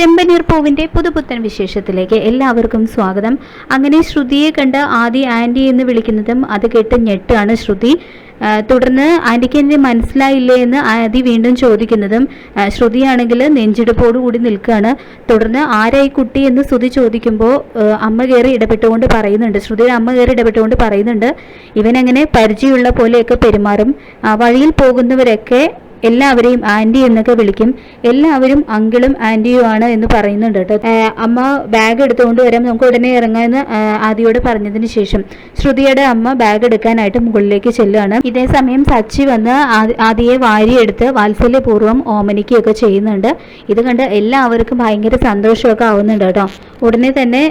ചെമ്പനീർ പൂവിന്റെ പുതുപുത്തൻ വിശേഷത്തിലേക്ക് എല്ലാവർക്കും സ്വാഗതം. അങ്ങനെ ശ്രുതിയെ കണ്ട് ആദ്യം ആന്റി എന്ന് വിളിക്കുന്നതും അത് കേട്ട് ഞെട്ടാണ് ശ്രുതി. തുടർന്ന് ആന്റിക്ക് എന്നെ മനസ്സിലായില്ലേ എന്ന് ആദി വീണ്ടും ചോദിക്കുന്നതും ശ്രുതിയാണെങ്കിൽ നെഞ്ചിടുപ്പോടുകൂടി നിൽക്കുകയാണ്. തുടർന്ന് ആരായി കുട്ടി എന്ന് ശ്രുതി ചോദിക്കുമ്പോൾ അമ്മ കയറി ഇടപെട്ടുകൊണ്ട് പറയുന്നുണ്ട്. ശ്രുതിയുടെ അമ്മ കയറി ഇടപെട്ടുകൊണ്ട് പറയുന്നുണ്ട് ഇവനങ്ങനെ പരിചയമുള്ള പോലെയൊക്കെ പെരുമാറും. വഴിയിൽ പോകുന്നവരൊക്കെ എല്ലാവരെയും ആന്റി എന്നൊക്കെ വിളിക്കും. എല്ലാവരും അങ്കിളും ആന്റിയും ആണ് എന്ന് പറയുന്നുണ്ട് കേട്ടോ. അമ്മ ബാഗ് എടുത്തുകൊണ്ട് വരാം. നമുക്ക് ഉടനെ ഇറങ്ങാമെന്ന് ആദിയോട് പറഞ്ഞതിന് ശേഷം ശ്രുതിയുടെ അമ്മ ബാഗ് എടുക്കാനായിട്ട് മുകളിലേക്ക് ചെല്ലുകയാണ്. ഇതേ സമയം സച്ചി വന്ന് ആദ്യയെ ആദിയെ വാരിയെടുത്ത് വാത്സല്യപൂർവം ഓമനിക്കുകയൊക്കെ ചെയ്യുന്നുണ്ട്. ഇത് കണ്ട് എല്ലാവർക്കും ഭയങ്കര സന്തോഷമൊക്കെ ആവുന്നുണ്ട് കേട്ടോ. ഉടനെ തന്നെ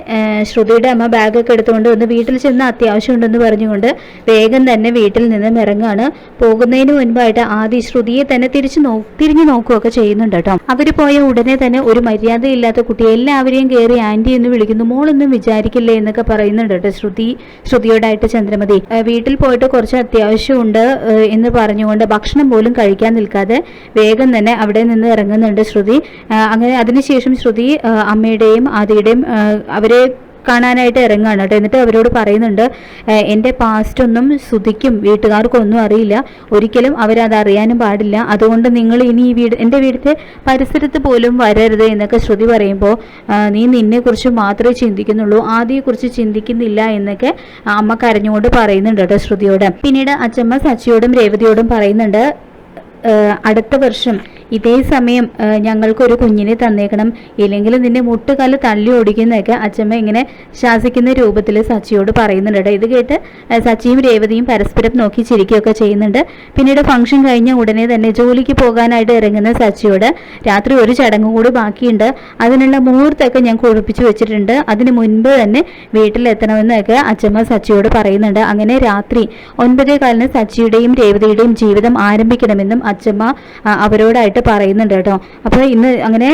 ശ്രുതിയുടെ അമ്മ ബാഗൊക്കെ എടുത്തുകൊണ്ട് ഒന്ന് വീട്ടിൽ ചെന്ന് അത്യാവശ്യം ഉണ്ടെന്ന് പറഞ്ഞുകൊണ്ട് വേഗം തന്നെ വീട്ടിൽ നിന്നും ഇറങ്ങുകയാണ് പോകുന്നതിന് മുൻപായിട്ട് ആദി ശ്രുതിയെ തന്നെ തിരിച്ചു നോ തിരിഞ്ഞു നോക്കുകയൊക്കെ ചെയ്യുന്നുണ്ട് കേട്ടോ. അവർ പോയ ഉടനെ തന്നെ ഒരു മര്യാദയില്ലാത്ത കുട്ടി എല്ലാവരെയും കയറി ആന്റി എന്ന് വിളിക്കുന്നു മോളൊന്നും വിചാരിക്കില്ലേ എന്നൊക്കെ പറയുന്നുണ്ട് കേട്ടോ ശ്രുതി ശ്രുതിയോടായിട്ട് ചന്ദ്രമതി. വീട്ടിൽ പോയിട്ട് കുറച്ച് അത്യാവശ്യമുണ്ട് എന്ന് പറഞ്ഞുകൊണ്ട് ഭക്ഷണം പോലും കഴിക്കാൻ നിൽക്കാതെ വേഗം തന്നെ അവിടെ നിന്ന് ഇറങ്ങുന്നുണ്ട് ശ്രുതി. അങ്ങനെ അതിനുശേഷം ശ്രുതി അമ്മയുടെയും ആദിയുടെയും ഏഹ് അവരെ കാണാനായിട്ട് ഇറങ്ങുകയാണ് കേട്ടോ. എന്നിട്ട് അവരോട് പറയുന്നുണ്ട് എന്റെ പാസ്റ്റ് ഒന്നും ശ്രുതിക്കും വീട്ടുകാർക്കും ഒന്നും അറിയില്ല. ഒരിക്കലും അവരത് അറിയാനും പാടില്ല. അതുകൊണ്ട് നിങ്ങൾ ഇനി ഈ വീട് എന്റെ വീടിന്റെ പരിസരത്ത് പോലും വരരുത് എന്നൊക്കെ ശ്രുതി പറയുമ്പോൾ നീ നിന്നെക്കുറിച്ച് മാത്രമേ ചിന്തിക്കുന്നുള്ളൂ. ആദ്യയെക്കുറിച്ച് ചിന്തിക്കുന്നില്ല എന്നൊക്കെ അമ്മ കരഞ്ഞുകൊണ്ട് പറയുന്നുണ്ട് കേട്ടോ ശ്രുതിയോട്. പിന്നീട് അച്ചമ്മ സച്ചിയോടും രേവതിയോടും പറയുന്നുണ്ട് അടുത്ത വർഷം ഇതേ സമയം ഞങ്ങൾക്കൊരു കുഞ്ഞിനെ തന്നേക്കണം. ഇല്ലെങ്കിൽ നിന്റെ മുട്ടുകാൽ തള്ളി ഓടിക്കുന്നതൊക്കെ അച്ഛമ്മ ഇങ്ങനെ ശാസിക്കുന്ന രൂപത്തിൽ സച്ചിയോട് പറയുന്നുണ്ട് ഇത് കേട്ട് സച്ചിയും രേവതിയും പരസ്പരം നോക്കി ചിരിക്കുകയൊക്കെ ചെയ്യുന്നുണ്ട്. പിന്നീട് ഫംഗ്ഷൻ കഴിഞ്ഞ ഉടനെ തന്നെ ജോലിക്ക് പോകാനായിട്ട് ഇറങ്ങുന്ന സച്ചിയോട് രാത്രി ഒരു ചടങ്ങും കൂടി ബാക്കിയുണ്ട്. അതിനുള്ള മുഹൂർത്തമൊക്കെ ഞാൻ കുഴപ്പിച്ചു വെച്ചിട്ടുണ്ട്. അതിന് മുൻപ് തന്നെ വീട്ടിലെത്തണമെന്നൊക്കെ അച്ഛമ്മ സച്ചിയോട് പറയുന്നുണ്ട്. അങ്ങനെ രാത്രി ഒൻപതേ കാലിന് സച്ചിയുടെയും രേവതിയുടെയും ജീവിതം ആരംഭിക്കണമെന്നും അച്ഛമ്മ ആ, അവരോടായിട്ട് പറയുന്നുണ്ട് കേട്ടോ. അപ്പോൾ ഇന്ന് അങ്ങനെ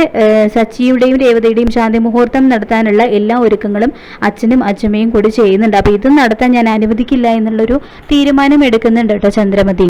സച്ചിയുടെയും രേവതയുടെയും ശാന്തി മുഹൂർത്തം നടത്താനുള്ള എല്ലാ ഒരുക്കങ്ങളും അച്ഛനും അച്ഛമ്മയും കൂടി ചെയ്യുന്നുണ്ട്. അപ്പോൾ ഇത് നടത്താൻ ഞാൻ അനുവദിക്കില്ല എന്നുള്ളൊരു തീരുമാനം എടുക്കുന്നുണ്ട് കേട്ടോ ചന്ദ്രമതി.